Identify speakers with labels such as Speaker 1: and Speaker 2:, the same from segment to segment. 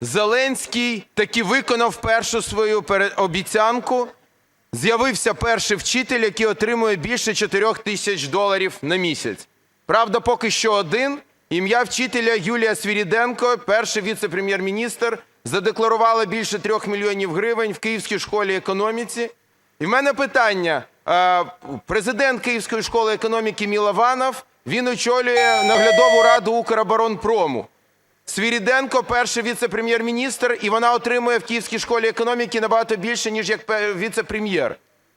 Speaker 1: Зеленський таки виконав першу свою обіцянку. З'явився перший вчитель, який отримує більше 4 тисяч доларів на місяць. Правда, поки що один. Ім'я вчителя Юлія Свіріденко, перший віце-прем'єр-міністр, задекларувала більше 3 мільйонів гривень в Київській школі економіці. І в мене питання. Е, Президент Київської школи економіки Мілованов, він очолює наглядову раду Укроборонпрому. Свіріденко перший віце-прем'єр-міністр, і вона отримує в Київській школі економіки набагато більше, ніж як віце-прем'єр.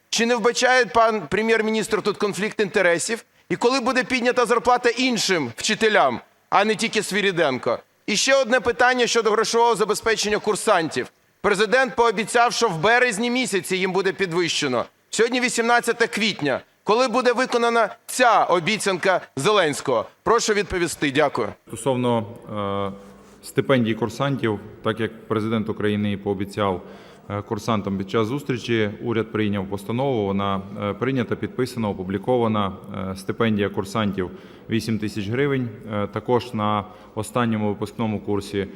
Speaker 1: Чи не вбачає пан прем'єр-міністр тут конфлікт інтересів? І коли буде піднята зарплата іншим вчителям, а не тільки Свіріденко? І ще одне питання щодо грошового забезпечення курсантів. Президент пообіцяв, що в березні місяці їм буде підвищено. Сьогодні 18 квітня. Коли буде виконана ця обіцянка Зеленського? Прошу відповісти. Дякую.
Speaker 2: Стосовно е, стипендій курсантів, так як президент України пообіцяв е, курсантам під час зустрічі, уряд прийняв постанову. Вона е, прийнята, підписана, опублікована. Е, Стипендія курсантів 8 тисяч гривень. Також на останньому випускному курсі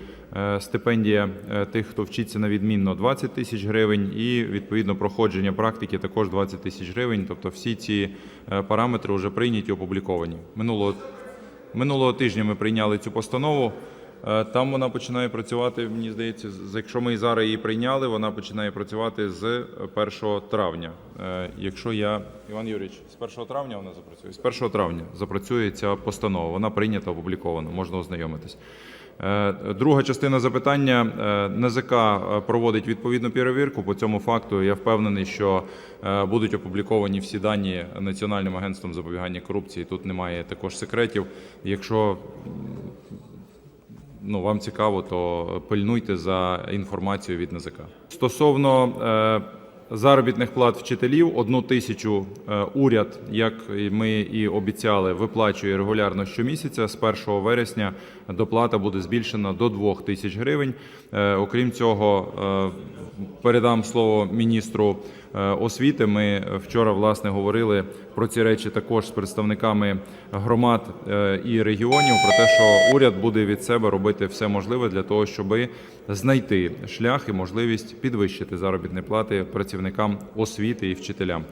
Speaker 2: стипендія тих, хто вчиться на відмінно, 20 тисяч гривень, і відповідно проходження практики також 20 тисяч гривень. Тобто всі ці параметри вже прийняті, опубліковані. Минулого Минулого тижня ми прийняли цю постанову. Е, Там вона починає працювати. Мені здається, з- якщо ми зараз її прийняли, вона починає працювати з 1 травня. Е, Якщо я Іван Юрійович, з 1 травня вона запрацює. З 1 травня запрацює ця постанова. Вона прийнята, опублікована. Можна ознайомитись. Е, Друга частина запитання. Е, НЗК е, проводить відповідну перевірку по цьому факту. Я впевнений, що е, будуть опубліковані всі дані Національним агентством запобігання корупції. Тут немає також секретів. Якщо ну, вам цікаво, то пильнуйте за інформацією від НЗК. Стосовно е, заробітних плат вчителів, одну тисячу е, уряд, як ми і обіцяли, виплачує регулярно щомісяця. З 1 вересня доплата буде збільшена до 2 тисяч гривень. Е, окрім цього, передам слово міністру освіти. Ми вчора власне говорили про ці речі також з представниками громад е, і регіонів. Про те, що уряд буде від себе робити все можливе для того, щоб знайти шлях і можливість підвищити заробітні плати працівникам освіти і вчителям.